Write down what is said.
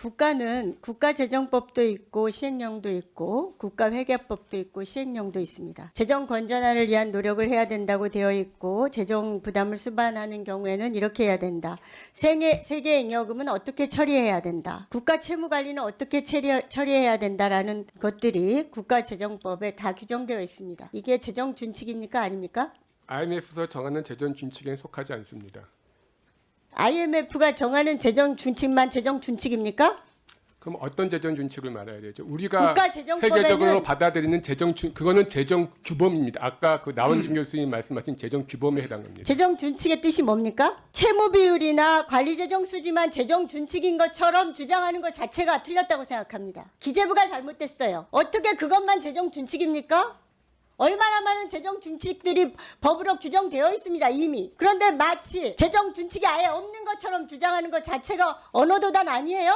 국가는 국가재정법도 있고 시행령도 있고 국가회계법도 있고 시행령도 있습니다. 재정 건전화를 위한 노력을 해야 된다고 되어 있고 재정 부담을 수반하는 경우에는 이렇게 해야 된다. 세계 세계 잉여금은 어떻게 처리해야 된다. 국가 채무 관리는 어떻게 처리, 처리해야 된다라는 것들이 국가재정법에 다 규정되어 있습니다. 이게 재정 준칙입니까 아닙니까? IMF에서 정하는 재정 준칙에 속하지 않습니다. IMF가 정하는 재정 준칙만 재정 준칙입니까? 그럼 어떤 재정 준칙을 말해야 되죠? 우리가 세계적으로 받아들이는 재정 준 그거는 재정 규범입니다. 아까 그 나원진 교수님 말씀하신 재정 규범에 해당합니다. 재정 준칙의 뜻이 뭡니까? 채무 비율이나 관리 재정 수지만 재정 준칙인 것처럼 주장하는 것 자체가 틀렸다고 생각합니다. 기재부가 잘못됐어요. 어떻게 그것만 재정 준칙입니까? 얼마나 많은 재정 준칙들이 법으로 규정되어 있습니다, 이미. 그런데 마치 재정 준칙이 아예 없는 것처럼 주장하는 것 자체가 언어도단 아니에요?